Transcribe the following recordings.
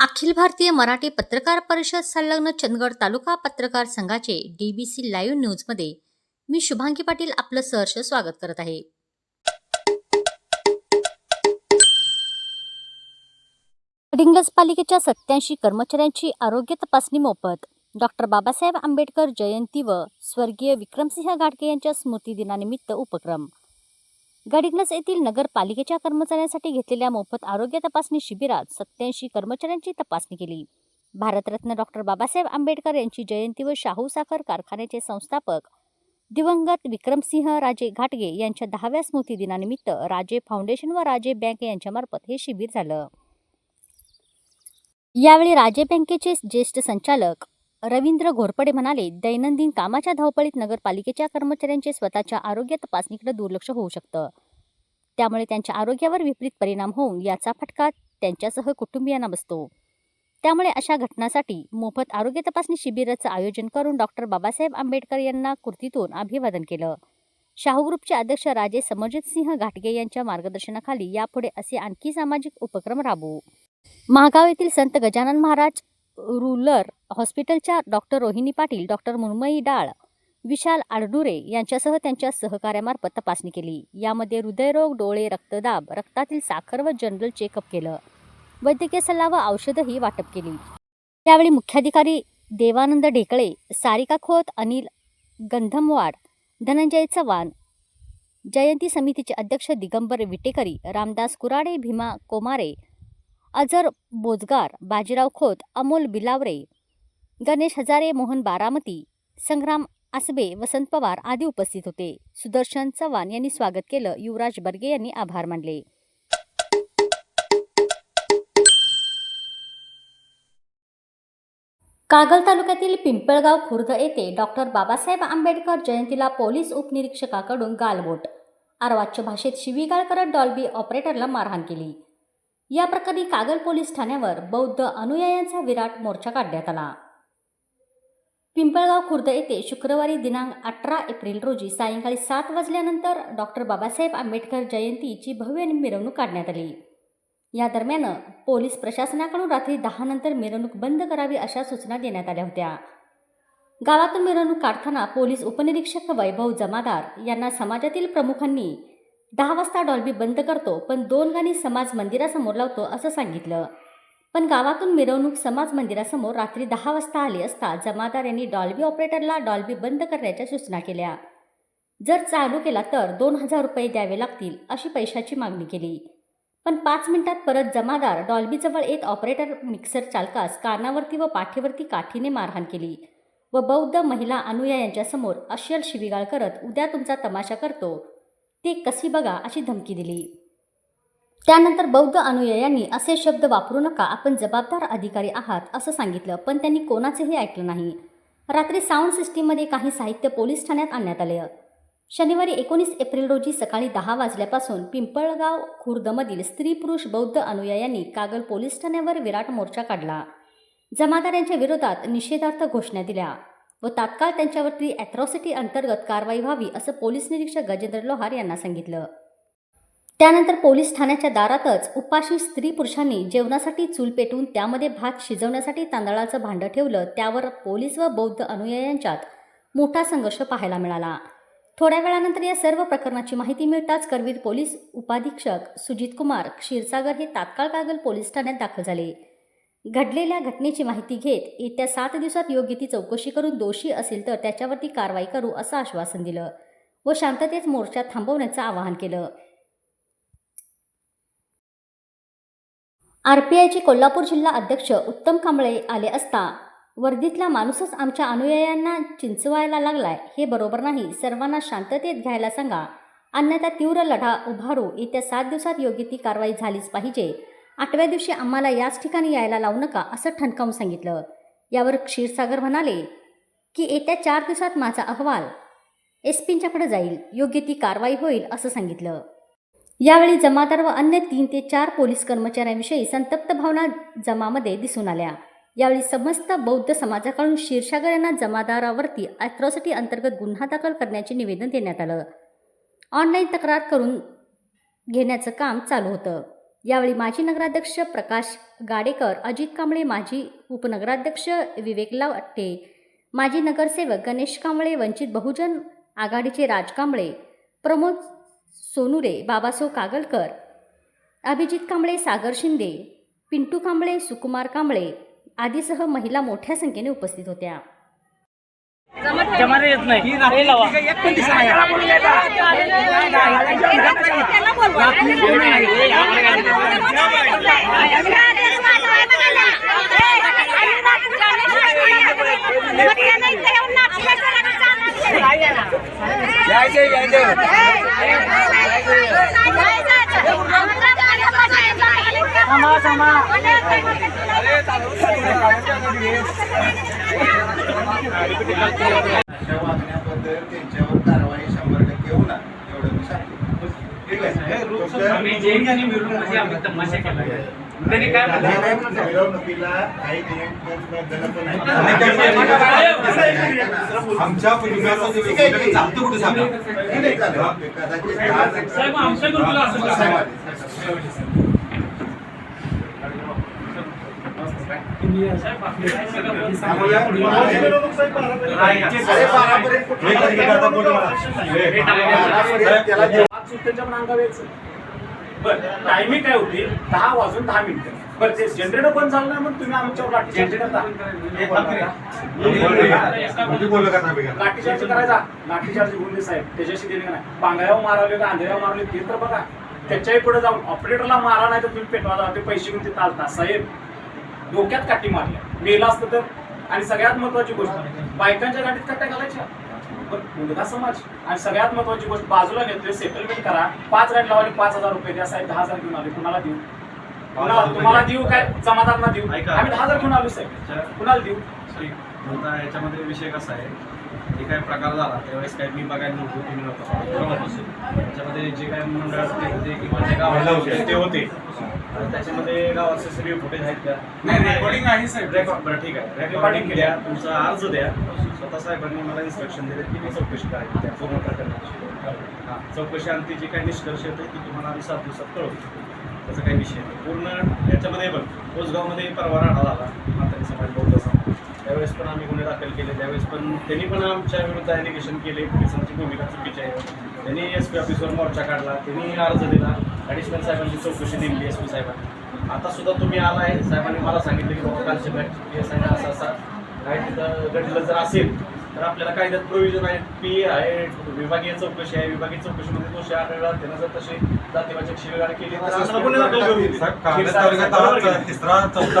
अखिल भारतीय मराठी पत्रकार परिषद संलग्न चंदगड तालुका पत्रकार संघाचे डीबीसी लाईव्ह न्यूजमध्ये मी शुभांगी पाटील आपलं सहर्ष स्वागत करत आहे. डिंगज पालिकेच्या सत्याऐंशी कर्मचाऱ्यांची आरोग्य तपासणी मोफत. डॉक्टर बाबासाहेब आंबेडकर जयंती व स्वर्गीय विक्रमसिंह गाडगे यांच्या स्मृती दिनानिमित्त उपक्रम. गडिंग्लज येथील नगरपालिकेच्या कर्मचाऱ्यांसाठी घेतलेल्या मोफत आरोग्य तपासणी शिबिरात सत्याऐंशी कर्मचाऱ्यांची तपासणी केली. भारतरत्न डॉक्टर बाबासाहेब आंबेडकर यांची जयंती व शाहू साखर कारखान्याचे संस्थापक दिवंगत विक्रमसिंह राजे घाटगे यांच्या दहाव्या स्मृती दिनानिमित्त राजे फाउंडेशन व राजे बँक यांच्यामार्फत हे शिबिर झालं. यावेळी राजे बँकेचे ज्येष्ठ संचालक रवींद्र घोरपडे म्हणाले दैनंदिन कामाच्या धावपळीत नगरपालिकेच्या कर्मचाऱ्यांचे स्वतःच्या आरोग्य तपासणीकडे दुर्लक्ष होऊ शकतं. त्यामुळे त्यांच्या आरोग्यावर विपरीत परिणाम होऊन याचा फटका त्यांच्यासह कुटुंबियांना बसतो. त्यामुळे अशा घटनासाठी मोफत आरोग्य तपासणी शिबिराचं आयोजन करून डॉक्टर बाबासाहेब आंबेडकर यांना कृतीतून अभिवादन केलं. शाहू ग्रुपचे अध्यक्ष राजे समरजित सिंह घाटगे यांच्या मार्गदर्शनाखाली यापुढे असे आणखी सामाजिक उपक्रम राबवू. महागाव येथील संत गजानन महाराज रुलर हॉस्पिटलच्या डॉक्टर रोहिणी पाटील डॉक्टर मुन्मयी डाळ विशाल आडडुरे यांच्यासह त्यांच्या सहकार्यामार्फत तपासणी केली. यामध्ये हृदयरोग डोळे रक्तदाब रक्तातील साखर व जनरल चेकअप केलं. वैद्यकीय सल्ला व औषधही वाटप केली. यावेळी मुख्याधिकारी देवानंद ढेकळे सारिका खोत अनिल गंधमवाड धनंजय चव्हाण जयंती समितीचे अध्यक्ष दिगंबर विटेकरी रामदास कुराडे भीमा कोमारे अजर बोजगार बाजीराव खोत अमोल बिलावरे गणेश हजारे मोहन बारामती संग्राम आसबे वसंत पवार आदी उपस्थित होते. सुदर्शन चव्हाण यांनी स्वागत केलं. युवराज बर्गे यांनी आभार मानले. कागल तालुक्यातील पिंपळगाव खुर्द येथे डॉक्टर बाबासाहेब आंबेडकर जयंतीला पोलीस उपनिरीक्षकाकडून गालबोट. अर्वाच्य भाषेत शिवीगाळ करत डॉल्बी ऑपरेटरला मारहाण केली. या प्रकरणी कागल पोलीस ठाण्यावर बौद्ध अनुयायांचा विराट मोर्चा काढण्यात आला. पिंपळगाव खुर्द येथे शुक्रवारी दिनांक अठरा एप्रिल रोजी सायंकाळी सात वाजल्यानंतर डॉक्टर बाबासाहेब आंबेडकर जयंतीची भव्य मिरवणूक काढण्यात आली. या दरम्यान पोलीस प्रशासनाकडून रात्री दहा नंतर मिरवणूक बंद करावी अशा सूचना देण्यात आल्या होत्या. गावातून मिरवणूक काढताना पोलीस उपनिरीक्षक वैभव जमादार यांना समाजातील प्रमुखांनी दहा वाजता डॉल्बी बंद करतो पण दोन गाणी समाज मंदिरासमोर लावतो असं सांगितलं. पण गावातून मिरवणूक समाज मंदिरासमोर रात्री दहा वाजता आली असता जमादार यांनी डॉल्बी ऑपरेटरला डॉल्बी बंद करण्याच्या सूचना केल्या. जर चालू केला तर दोन हजार रुपये द्यावे लागतील अशी पैशाची मागणी केली. पण पाच मिनिटात परत जमादार डॉल्बीजवळ येत ऑपरेटर मिक्सर चालकास कानावरती व पाठीवरती काठीने मारहाण केली व बौद्ध महिला अनुया यांच्यासमोर अश्यल शिविगाळ करत उद्या तुमचा तमाशा करतो. ते कशी बघा अशी धमकी दिली. त्यानंतर बौद्ध अनुयायांनी असे शब्द वापरू नका आपण जबाबदार अधिकारी आहात असं सांगितलं पण त्यांनी कोणाचंही ऐकलं नाही. रात्री साऊंड सिस्टीममध्ये काही साहित्य पोलीस ठाण्यात आणण्यात आले. शनिवारी एकोणीस एप्रिल रोजी सकाळी दहा वाजल्यापासून पिंपळगाव खुर्दमधील स्त्री पुरुष बौद्ध अनुयायांनी कागल पोलीस ठाण्यावर विराट मोर्चा काढला. जमादार यांच्या विरोधात निषेधार्थ घोषणा दिल्या. व तात्काळ त्यांच्यावरती अॅट्रॉसिटी अंतर्गत कारवाई व्हावी असं पोलीस निरीक्षक गजेंद्र लोहार यांना सांगितलं. त्यानंतर पोलीस ठाण्याच्या दारातच उपाशी स्त्री पुरुषांनी जेवणासाठी चूल पेटून त्यामध्ये भात शिजवण्यासाठी तांदळाचं भांडं ठेवलं त्यावर पोलीस व बौद्ध अनुयायांच्यात मोठा संघर्ष पाहायला मिळाला. थोड्या वेळानंतर या सर्व प्रकरणाची माहिती मिळताच करवीर पोलीस उपाधीक्षक सुजित कुमार क्षीरसागर हे तात्काळ कागल पोलीस ठाण्यात दाखल झाले. घडलेल्या घटनेची माहिती घेत येत्या सात दिवसात योग्य ती चौकशी करून दोषी असेल तर त्याच्यावरती कारवाई करू असं आश्वासन दिलं व शांततेत मोर्चा थांबवण्याचं आवाहन केलं. आरपीआयचे कोल्हापूर जिल्हा अध्यक्ष उत्तम कांबळे आले असता वर्दीतला माणूसच आमच्या अनुयायांना चिंचवायला लागलाय हे बरोबर नाही. सर्वांना शांततेत घ्यायला सांगा. अन्यथा तीव्र लढा उभारू येत्या सात दिवसात योग्य ती कारवाई झालीच पाहिजे. आठव्या दिवशी आम्हाला याच ठिकाणी यायला लावू नका असं ठणकावून सांगितलं. यावर क्षीरसागर म्हणाले की येत्या चार दिवसात माझा अहवाल एस पींच्याकडे जाईल. योग्य ती कारवाई होईल असं सांगितलं. यावेळी जमादार व अन्य तीन ते चार पोलीस कर्मचाऱ्यांविषयी संतप्त भावना जमामध्ये दिसून आल्या. यावेळी समस्त बौद्ध समाजाकडून क्षीरसागर यांना जमादारावरती अॅट्रॉसिटी अंतर्गत गुन्हा दाखल करण्याचे निवेदन देण्यात आलं. ऑनलाईन तक्रार करून घेण्याचं काम चालू होतं. यावेळी माजी नगराध्यक्ष प्रकाश गाडेकर अजित कांबळे माजी उपनगराध्यक्ष विवेक लावटे माजी नगरसेवक गणेश कांबळे वंचित बहुजन आघाडीचे राज कांबळे प्रमोद सोनुरे बाबासो कागलकर अभिजित कांबळे सागर शिंदे पिंटू कांबळे सुकुमार कांबळे आदीसह महिला मोठ्या संख्येने उपस्थित होत्या. जमाने येत नाही हे लावा थांबा थांबा. अशा वागण्याबद्दल त्यांच्यावर कारवाई शंभर टक्के होणार एवढं मी सांगतो ठीक आहे आम्ही जैन आणि मिरवणुकीमध्ये आम्ही तमाशा केला. त्यांनी काय म्हणलं? मिरवणुकीला काही नियम बदल पण आमच्या वेगळं चालतं कुठे सांगा आमच्या ग्रुपला असं का? साहेब, आपले काय सगळं टायमिंग काय होती दहा वाजून दहा मिनिटं बरं ते जनरेटर बंद झालं नाही तुम्ही आमच्यावर लाठी जनरेटर लाठी चार्ज करायचा लाठी चार्ज गुंडे साहेब त्याच्याशी दिले का नाही बांगड्यावर मारवले का आंधळ्यावर मारवले ते तर बघा. त्याच्याही पुढे जाऊन ऑपरेटरला मारा नाही तर तुम्ही पेटवा जावा. ते पैसे घेऊन ते चालता साहेब डोक्यात काठी मारल्या मेला असतं तर. आणि सगळ्यात महत्वाची गोष्ट बायकांच्या गाडीत कट्ट्या घालायच्या. पण मुलगा समाज. आणि सगळ्यात महत्वाची गोष्ट बाजूला नेतोय सेटलमेंट करा. पाच गाडी लावले पाच हजार रुपये द्या. साहेब दहा हजार घेऊन आले. कुणाला देऊ? कुणाला तुम्हाला देऊ काय? जमादारांना देऊ? ऐका. आम्ही दहा हजार घेऊन आलो साहेब. कुणाला देऊ? आता याच्यामध्ये विषय कसा आहे? जे काही प्रकार झाला त्यावेळेस काही मी बघायला नव्हतो तुम्ही नव्हतं. त्याच्यामध्ये जे काही मंडळातले होते किंवा जे गावाला होते ते होते. त्याच्यामध्ये गावाचे सगळे फुटेज आहेत का नाही, recording आहे, साहेब. रेकॉर्ड बरं ठीक आहे. रेकॉर्डिंग द्या तुमचा अर्ज द्या. स्वतः साहेबांनी मला इन्स्ट्रक्शन दिले की मी चौकशी करायची त्या पूर्ण प्रकरणाची. हां चौकशी आणि जी काही निष्कर्ष येते ती तुम्हाला आम्ही सात दिवसात कळवतो त्याचा काही विषय नाही. पूर्ण याच्यामध्ये बघ कोसगावमध्ये परवा राडा झाला म्हातारी समाज बौद्ध समाज त्यावेळेस पण आम्ही गुन्हे दाखल केले. त्यावेळेस पण त्यांनी पण आमच्या विरुद्ध ॲलिगेशन केले. पोलिसांची भूमिका चुकीची आहे. त्यांनी एस पी ऑफिसवर मोर्चा काढला. त्यांनी अर्ज दिला. ॲडिशनल साहेबांची चौकशी दिली एस पी साहेबांनी. आता सुद्धा तुम्ही आला आहे साहेबांनी मला सांगितलं की बाबा कालचे बॅच एस आहे असा असा काय तिथं घडलं जर असेल तर आपल्याला कायद्यात प्रोव्हिजन आहे पी आहे विभागीय चौकशी आहे विभागीय चौकशीमध्ये दोषी आढळला त्यानं जर तशी जातीवाचक शिवीगाळ केली तर गुन्हे दाखल करू तालुक्यात तिसरा चौथा.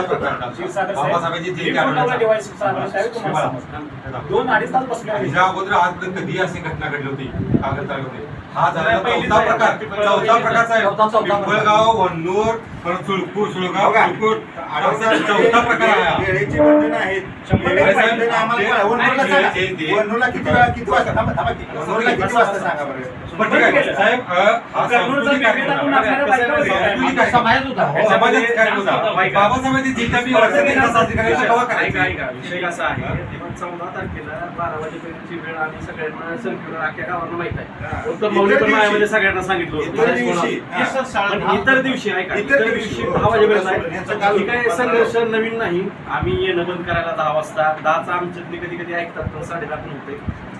दोन अडीच तास बसले अगोदर आजपर्यंत कधी अशी घटना घडली होती? कागद तालुक्यामध्ये हा पहिलीच चौथा. प्रकार चौथा प्रकार चौथा- चौथा साहेब पिंपळगाव वन्नूर परत सुळकूर सुळगाव सुळकूर असा चौथा प्रकार आहे हा. वेळेची बंधनं आहेत शंभर वेळेची टक्के. बंधनं आम्हाला कळवा. वनरूला सांगा. जे- जे- वनरूला किती वेळा किती वाजता थांबा थांबा की. वनरूला किती वाजता सांगा बरं पण ठीक आहे साहेब अ, कर्नूलचा सांस्कृतिक वेगवेगळा गुन्हा कार्यक्रम आहे. असणाऱ्या बायका होत्या. सांस्कृतिक आहे. समाजात होता. समाजात कार्यक्रम होता. बाबासाहेबांची जिद्द मी वर्ष साजरी करायची विषय कसा आहे चौदा तारखेला बारा वाजेपर्यंतची वेळ आणि सगळ्यांना सर्क्युलर अख्ख्या गावांना माहीत आहे. उत्तम मौली पण माझ्यामध्ये सगळ्यांना सांगितलं होतं. इतर दिवशी, पण हा. इतर दिवशी. दहा वाजेपर्यंत आहे. ही काय संघर्ष नवीन नाही. आम्ही येणं बंद करायला दहा वाजता. दहाचा आमच्यातली कधी कधी ऐकतात पण साडेदहा पण होते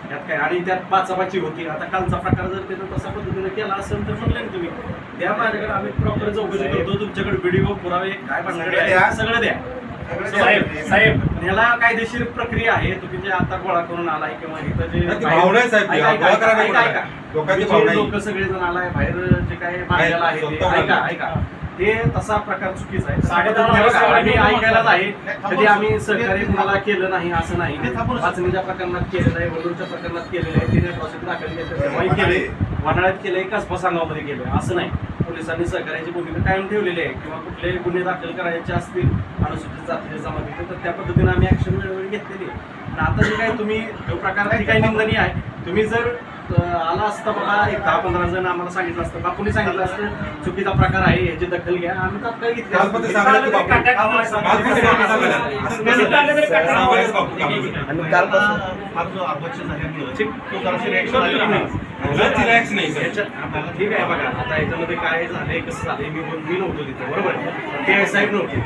त्यात काय? आणि त्यात पाचापाची होती. आता कालचा प्रकार जर त्यानं तसा पद्धतीने केला असेल तर म्हणलं ना तुम्ही द्या माझ्याकडे. आम्ही प्रॉपर चौकशी करतो. तुमच्याकडे व्हिडिओ पुरावे काय भानगडी सगळं द्या. साहेब साहेब. ह्याला कायदेशीर प्रक्रिया आहे. तुम्ही जे आता गोळा करून आलाय किंवा इथं जे नाही, ती भावना आहे साहेब, ऐका, ऐका, गोळा करायला ऐका, नको ऐका. लोकांची तुम्ही भावना जे आहे. लोक सगळेजण आलाय बाहेर जे काय मांडलेलं आहे ते स्वतः ऐका. ऐका. ते तसा प्रकार चुकीचा आहे. साडेदहा वाजता आम्ही ऐकायलाच आहे. कधी आम्ही सहकार्य कुणाला केलं नाही असं नाही. वाचणीच्या प्रकरणात केलेलं आहे वडूरच्या प्रकरणात केलेलं आहे तिने अट्रॉसिटी दाखल केली तेव्हाही केले वनाळ्यात केलंय कसबा सांगावमध्ये केलंय असं नाही. पोलिसांनी सहकार्याची भूमिका कायम ठेवलेली आहे. किंवा कुठलेही गुन्हे दाखल करायचे असतील अनुसूचित जातीच्या जमातीचे तर त्या पद्धतीने आम्ही ऍक्शन वेळोवेळी घेतलेली आहे. आणि आता जे काही तुम्ही जो प्रकार ती काही निंदनीय आहे. तुम्ही जर आला असता बाबा एक दहा पंधरा जण आम्हाला सांगितलं असतं बापूने सांगितलं असतं चुकीचा प्रकार आहे याची दखल घ्या आम्ही तात्काळ घेतली पण पण ठीक. आहे. बघा. आता याच्यामध्ये काय झालंय कसं झालंय मी बोल- मी नव्हतो तिथे बरोबर? ते साहेब नव्हते.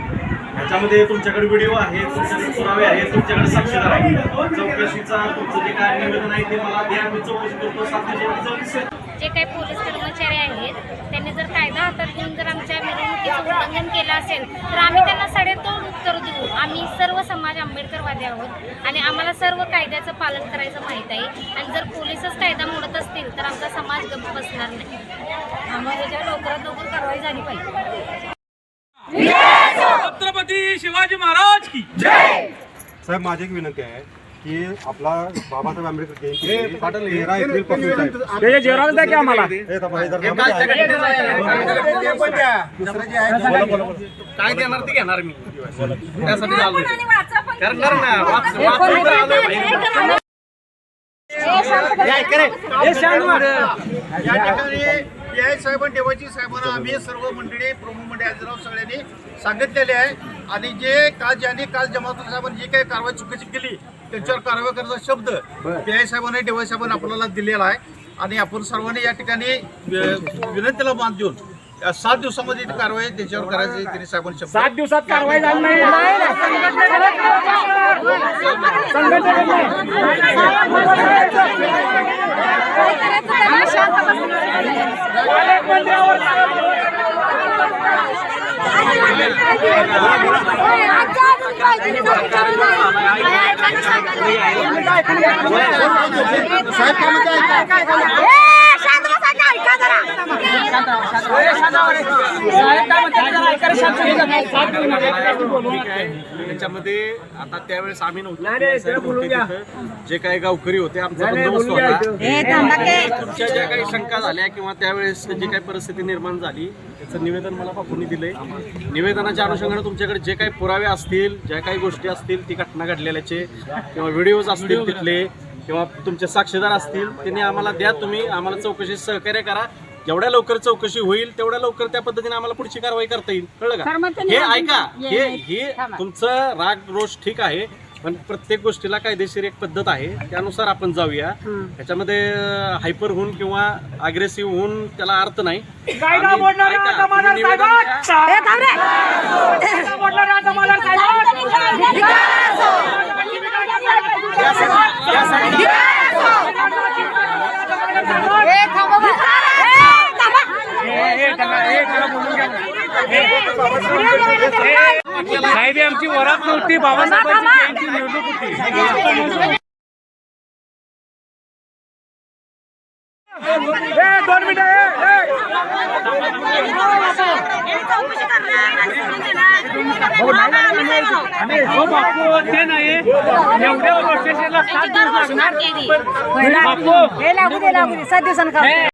ह्याच्यामध्ये तुमच्याकडे व्हिडिओ आहे तुमच्याकडे पुरावे आहेत तुमच्याकडे साक्षीदार आहे. चौकशीचा तुमचं जे काय निवेदन आहे ते मला द्या मी चौकशी करतो सात जे काही पोलीस कर्मचारी आहेत त्यांनी जर कायदा हातात घेऊन जर आमच्या मिरवणुकीचं उल्लंघन केलं असेल तर आम्ही त्यांना साडेतोड उत्तर देऊ. आम्ही सर्व समाज आंबेडकरवादी आहोत आणि आम्हाला सर्व कायद्याचं पालन करायचं माहीत आहे. आणि जर पोलीसच कायदा तर आमचा समाज गप्प बसणार नाही. आम्हाला त्याच्यावर लवकरात लवकर कारवाई झाली पाहिजे. छत्रपती शिवाजी महाराज की साहेब माझी एक विनंती आहे की आपला बाबासाहेब आंबेडकर जयंती तेरा एप्रिल काय देणार ते घेणार मी. त्यासाठी या ठिकाणी देवाजी साहेबांना आम्ही सर्व मंडळी प्रमुख मंडळी हजराव सगळ्यांनी सांगितलेले आहे आणि जे काल ज्यांनी काल जमातूर साहेबांनी जी काही कारवाई चुकीची केली त्यांच्यावर कारवाई करण्याचा शब्द पीआय साहेबांनी डेवाय साहेबांनी आपल्याला दिलेला आहे आणि आपण सर्वांनी या ठिकाणी विनंतीला मान देऊन सात दिवसामध्ये ती कारवाई त्यांच्यावर करायची त्यांनी साहेबांनी शब्द सात दिवसात कारवाई झाली नाही. साहेब काय म्हणताय? ठीक आहे. त्याच्यामध्ये आता त्यावेळेस आम्ही नव्हतो. जे काही गावकरी होते आमचा बंदोबस्त होता. तुमच्या ज्या काही शंका झाल्या किंवा त्यावेळेस जी काही परिस्थिती निर्माण झाली त्याचं निवेदन मला बापूंनी दिलंय. निवेदनाच्या अनुषंगाने तुमच्याकडे जे काही पुरावे असतील ज्या काही गोष्टी असतील ती घटना घडलेल्याचे किंवा व्हिडिओज असतील तिथले किंवा तुमचे साक्षीदार असतील त्यांनी आम्हाला द्या तुम्ही आम्हाला चौकशी सहकार्य करा. जेवढ्या लवकर चौकशी होईल तेवढ्या लवकर त्या पद्धतीने आम्हाला पुढची कारवाई करता येईल. कळलं का? हे ऐका हे हे तुमचं राग रोष ठीक आहे पण प्रत्येक गोष्टीला कायदेशीर एक पद्धत आहे. त्यानुसार आपण जाऊया. त्याच्यामध्ये हायपर होऊन किंवा अग्रेसिव्ह होऊन त्याला अर्थ नाही. कायदा आम्ही- मोडणारे ऐका, आता मला तुम्ही निवेदन द्या. साहेब कायदा मोडणारे आता मला साहेब आमची वरात नव्हती बाबासाहेबांची जयंती निवडणूक होती. दोन मिनिटं हो बापू ते नाही एवढ्या प्रोसेसला सात दिवस लागणार. बापू. हे सात दिवसांना